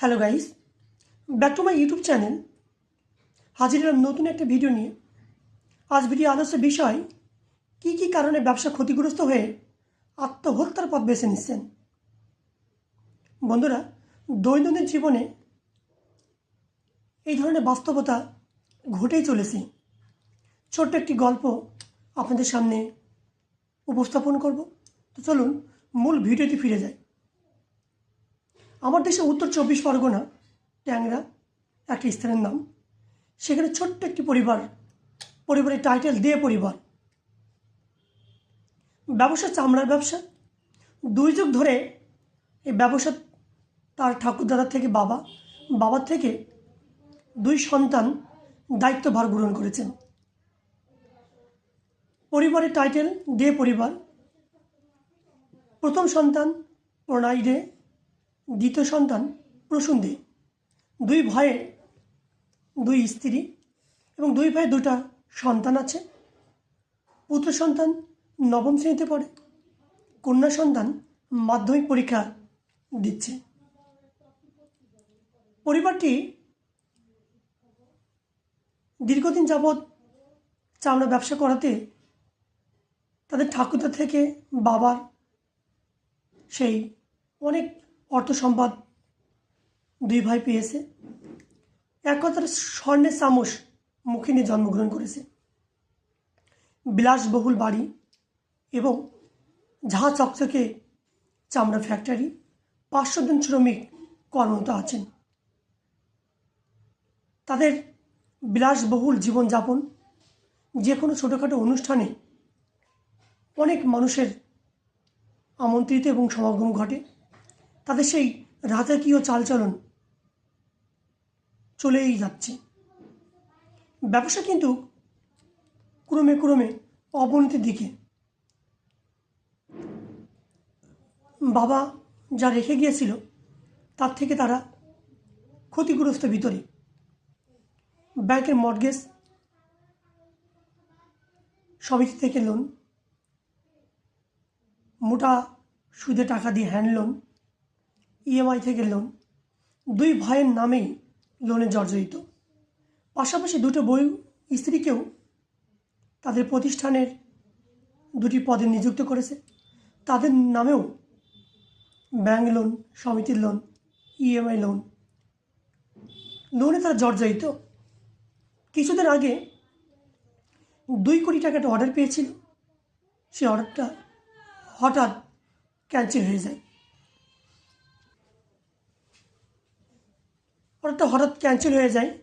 Hello guys back to my YouTube channel হাজির হলাম নতুন একটা ভিডিও নিয়ে। আজ ভিডিও আলোচ্য বিষয়, কী কী কারণে ব্যবসা ক্ষতিগ্রস্ত হয়ে আত্মহত্যার পথ বেছে নিচ্ছেন? বন্ধুরা, দৈনন্দিন জীবনে এই ধরনের বাস্তবতা ঘটেই চলেছে। ছোট্ট একটি গল্প আপনাদের সামনে উপস্থাপন করব। তো চলুন, মূল ভিডিওতে ফিরে যাই। আমার দেশে উত্তর চব্বিশ পরগনা, ট্যাংরা, একটা স্থানের নাম। সেখানে ছোট্ট একটি পরিবার, পরিবারের টাইটেল দিয়ে পরিবার। ব্যবসা চামড়ার ব্যবসা। দুই যুগ ধরে এই ব্যবসা তার ঠাকুরদাদার থেকে বাবা, বাবার থেকে দুই সন্তান দায়িত্বভার গ্রহণ করেছেন। পরিবারের টাইটেল দে পরিবার। প্রথম সন্তান প্রণয় দে দ্বিতীয় সন্তান প্রসূন দুই ভাইয়ের দুই স্ত্রী এবং দুই ভাইয়ের দুটা সন্তান আছে। পুত্র সন্তান নবম শ্রেণীতে পড়ে, কন্যা সন্তান মাধ্যমিক পরীক্ষা দিচ্ছে। পরিবারটি দীর্ঘদিন যাবৎ চামড়া ব্যবসা করাতে তাদের ঠাকুরদা থেকে বাবার সেই অনেক অর্থ সম্পদ দুই ভাই পেয়েছে। এক কথার স্বর্ণের চামচ মুখে নিয়ে জন্মগ্রহণ করেছে। বিলাসবহুল বাড়ি এবং ঝা চকচকে চামড়া ফ্যাক্টরি পাঁচশো জন শ্রমিক কর্মরত আছেন। তাদের বিলাসবহুল জীবনযাপন যে কোনো ছোটোখাটো অনুষ্ঠানে অনেক মানুষের আমন্ত্রিত এবং সমাগম ঘটে। তাদের সেই রাজকীয় চালচলন চলেই যাচ্ছে। ব্যবসা কিন্তু ক্রমে ক্রমে অবনতির দিকে। বাবা যা রেখে গিয়েছিল, তার থেকে তারা ক্ষতিগ্রস্ত ভিতরে। ব্যাংকের মর্গেজ সমিতি থেকে লোন মোটা সুদে টাকা দিয়ে হ্যান্ড লোন ইএমআই থেকে লোন দুই ভাইয়ের নামেই লোনে জর্জরিত। পাশাপাশি দুটো বই স্ত্রীকেও তাদের প্রতিষ্ঠানের দুটি পদে নিযুক্ত করেছে। তাদের নামেও ব্যাংক লোন সমিতির লোন ইএমআই লোন লোনে তারা জর্জরিত। কিছুদিন আগে দুই কোটি টাকা একটা অর্ডার পেয়েছিল। সেই অর্ডারটা হঠাৎ ক্যান্সেল হয়ে যায়। অর্ডারটা হঠাৎ ক্যান্সেল হয়ে যায়,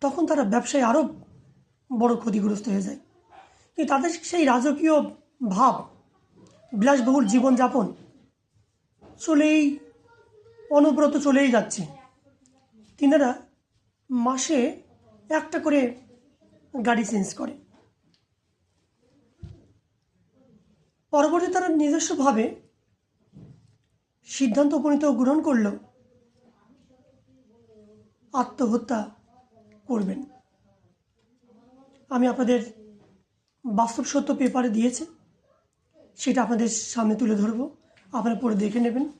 তখন তারা ব্যবসায় আরও বড় ক্ষতিগ্রস্ত হয়ে যায়। কিন্তু তাদের সেই রাজকীয় ভাব, বিলাসবহুল জীবনযাপন চলেই, অনবরত চলেই যাচ্ছে। তিনারা মাসে একটা করে গাড়ি চেঞ্জ করে। পরবর্তী তারা নিজস্বভাবে সিদ্ধান্ত উপনীত গ্রহণ করল। আত্মহত্যা করবেন। আমি আপনাদের বাস্তব সত্য পেপারে দিয়েছে, সেটা আপনাদের সামনে তুলে ধরবো। আপনারা পরে দেখে নেবেন।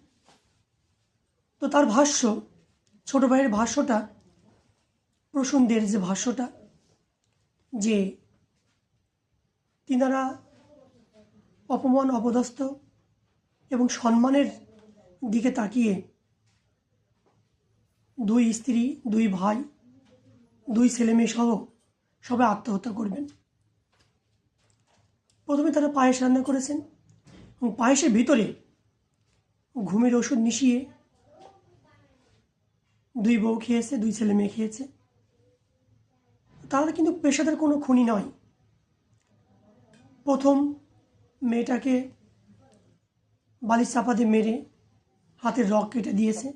তো তার ভাষ্য, ছোট ভাইয়ের ভাষ্যটা, প্রসূনদের যে ভাষ্যটা, যে তিনারা অপমান, অপদস্থ এবং সম্মানের দিকে তাকিয়ে দুই স্ত্রী, দুই ভাই, দুই ছেলে মেয়ে সহ সবাই আত্মহত্যা করবেন। প্রথমে তারা পায়েস রান্না করেছেন এবং পায়েসের ভিতরে ঘুমের ওষুধ মিশিয়ে দুই বউ খেয়েছে, দুই ছেলে মেয়ে খেয়েছে। তারা কিন্তু পেশাদার কোনো খুনি নয়। প্রথম মেয়েটাকে বালিশ চাপা দিয়ে মেরে হাতের রক কেটে দিয়েছে।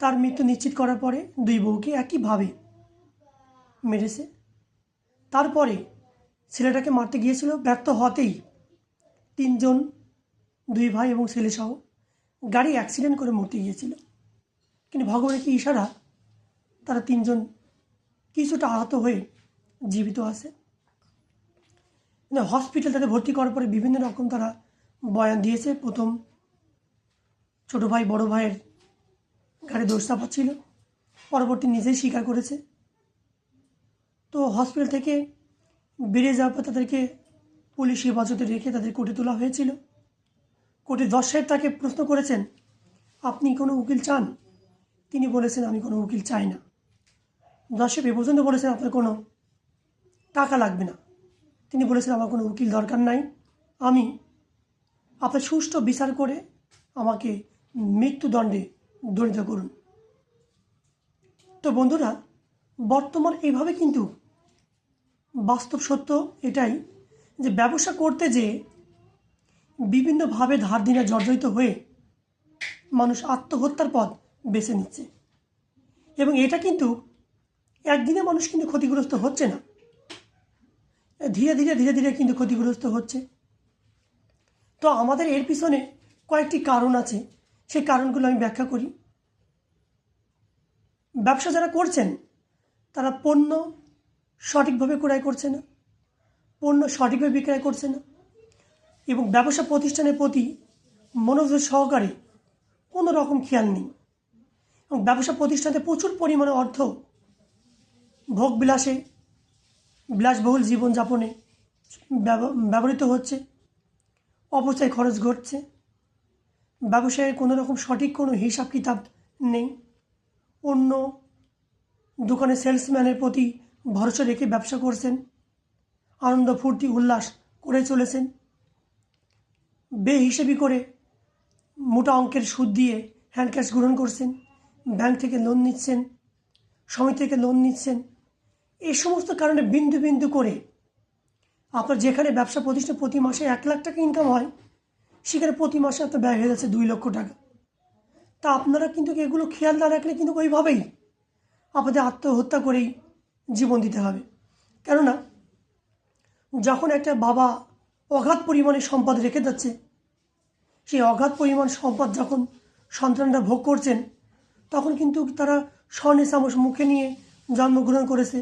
তার মৃত্যু নিশ্চিত করার পরে দুই বউকে একইভাবে মেরেছে। তারপরে ছেলেটাকে মারতে গিয়েছিল, ব্যর্থ হতেই তিনজন, দুই ভাই এবং ছেলেসহ গাড়ি অ্যাক্সিডেন্ট করে মরতে গিয়েছিল। কিন্তু ভগবানের কি ইশারা? তারা তিনজন কিছুটা আহত হয়ে জীবিত আছে। হসপিটাল তাদের ভর্তি করার পরে বিভিন্ন রকম তারা বয়ান দিয়েছে। প্রথম ছোটো ভাই, বড় ভাইয়ের ঘাড়ে দোষ চাপাচ্ছিল। পরবর্তী নিজেই স্বীকার করেছে। তো হসপিটাল থেকে বেরিয়ে যাওয়ার পর তাদেরকে পুলিশ হেফাজতে রেখে তাদের কোর্টে তোলা হয়েছিল। কোর্টে দশ সাহেব তাকে প্রশ্ন করেছেন, আপনি কোনো উকিল চান? তিনি বলেছেন, আমি কোনো উকিল চাই না। দশ সাহেব এ পর্যন্ত বলেছেন, আপনার কোনো টাকা লাগবে না। তিনি বলেছেন, আমার কোনো উকিল দরকার নাই। আমি আপনার সুষ্ঠু বিচার করে আমাকে মৃত্যুদণ্ডে দণ্ডিত করুন। তো বন্ধুরা, বর্তমান এইভাবে কিন্তু বাস্তব সত্য এটাই যে ব্যবসা করতে যে বিভিন্নভাবে ধার দিনে জর্জরিত হয়ে মানুষ আত্মহত্যার পথ বেছে নিচ্ছে। এবং এটা কিন্তু একদিনে মানুষ কিন্তু ক্ষতিগ্রস্ত হচ্ছে না। ধীরে ধীরে ধীরে ধীরে কিন্তু ক্ষতিগ্রস্ত হচ্ছে। তো আমাদের এর পিছনে কয়েকটি কারণ আছে। সেই কারণগুলো আমি ব্যাখ্যা করি। ব্যবসা যারা করছেন, তারা পণ্য সঠিকভাবে ক্রয় করছে না, পণ্য সঠিকভাবে বিক্রয় করছে না এবং ব্যবসা প্রতিষ্ঠানের প্রতি মনোযোগ সহকারে কোনো রকম খেয়াল নেই। এবং ব্যবসা প্রতিষ্ঠানে প্রচুর পরিমাণে অর্থ ভোগ বিলাসে, বিলাসবহুল জীবনযাপনে ব্যবহৃত হচ্ছে। অপচয় খরচ ঘটছে। ব্যবসায়ে কোনো রকম সঠিক কোনো হিসাব কিতাব নেই। অন্য দোকানে সেলসম্যানের প্রতি ভরসা রেখে ব্যবসা করছেন। আনন্দ, ফুর্তি, উল্লাস করে চলেছেন। বে বেহিসেবি করে মোটা অঙ্কের সুদ দিয়ে হ্যান্ড ক্যাশ গ্রহণ করছেন। ব্যাংক থেকে লোন নিচ্ছেন সমিতি থেকে লোন নিচ্ছেন। এই সমস্ত কারণে বিন্দু বিন্দু করে আপনার যেখানে ব্যবসা প্রতিষ্ঠান প্রতি মাসে এক লাখ টাকা ইনকাম হয় সেখানে প্রতি মাসে আপনার ব্যয় হয়ে যাচ্ছে দুই লক্ষ টাকা। তা আপনারা কিন্তু এগুলো খেয়াল না রাখলে কিন্তু ওইভাবেই আপনাদের আত্মহত্যা করেই জীবন দিতে হবে। কেননা, যখন একটা বাবা অগাধ পরিমাণে সম্পদ রেখে যাচ্ছে, সেই অগাধ পরিমাণ সম্পদ যখন সন্তানরা ভোগ করছেন, তখন কিন্তু তারা স্বর্ণে চামচ মুখে নিয়ে জন্মগ্রহণ করেছে।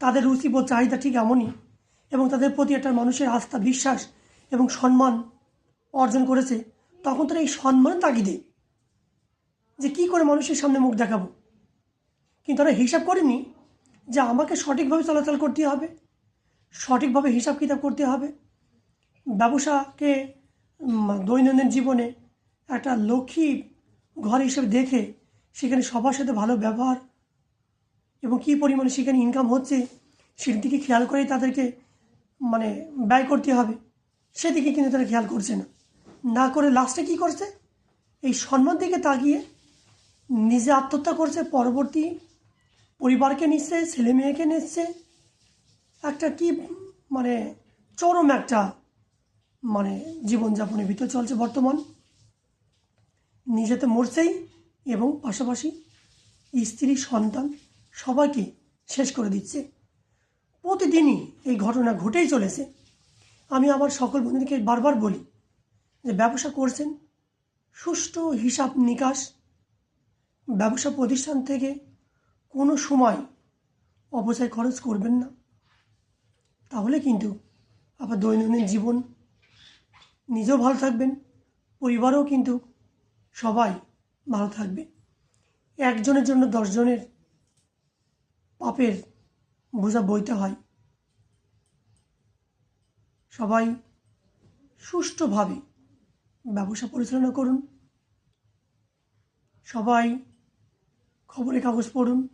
তাদের রুচি ও চাহিদা ঠিক এমনই এবং তাদের প্রতি একটা মানুষের আস্থা, বিশ্বাস এবং সম্মান অর্জন করেছে, তখন তারা এই সম্মান তাগিদে যে কী করে মানুষের সামনে মুখ দেখাবো। কিন্তু তারা হিসাব করেনি যে আমাকে সঠিকভাবে চলাচল করতে হবে, সঠিকভাবে হিসাব কিতাব করতে হবে। ব্যবসাকে দৈনন্দিন জীবনে একটা লক্ষ্মী ঘর হিসেবে দেখে সেখানে সবার সাথে ভালো ব্যবহার এবং কী পরিমাণে সেখানে ইনকাম হচ্ছে, সেদিকে দিকে খেয়াল করেই তাদেরকে মানে ব্যয় করতে হবে, সেদিকে কিন্তু তারা খেয়াল করছে না। না করে লাস্টে কী করছে? এই সম্মান দিকে তাকিয়ে নিজে আত্মহত্যা করছে পরবর্তী পরিবারকে নিচ্ছে, ছেলে মেয়েকে নিচ্ছে। একটা কি মানে চরম একটা মানে জীবনযাপনের ভিতর চলছে বর্তমান। নিজে তো মরছেই এবং পাশাপাশি স্ত্রী, সন্তান সবাইকে শেষ করে দিচ্ছে। প্রতিদিনই এই ঘটনা ঘটেই চলেছে। আমি আমার সকল বন্ধুদেরকে বারবার বলি যে ব্যবসা করছেন, সুষ্ঠু হিসাব নিকাশ, ব্যবসা প্রতিষ্ঠান থেকে কোনো সময় অপচয় খরচ করবেন না। তাহলে কিন্তু আপনার দৈনন্দিন জীবন নিজেও ভালো থাকবেন, পরিবারও কিন্তু সবাই ভালো থাকবে। একজনের জন্য দশজনের পাপের বোঝা বইতে হয়। সবাই সুষ্ঠুভাবে ব্যবসা পরিচালনা করুন। সবাই খবরের কাগজ পড়ুন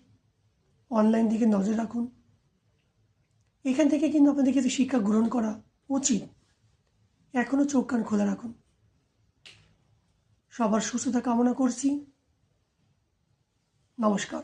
অনলাইন দিকে নজর রাখুন। এখান থেকে কিন্তু আপনাদের কিছু শিক্ষা গ্রহণ করা উচিত। এখনও চোখ কান খোলা রাখুন। সবার সুস্থতা কামনা করছি। নমস্কার।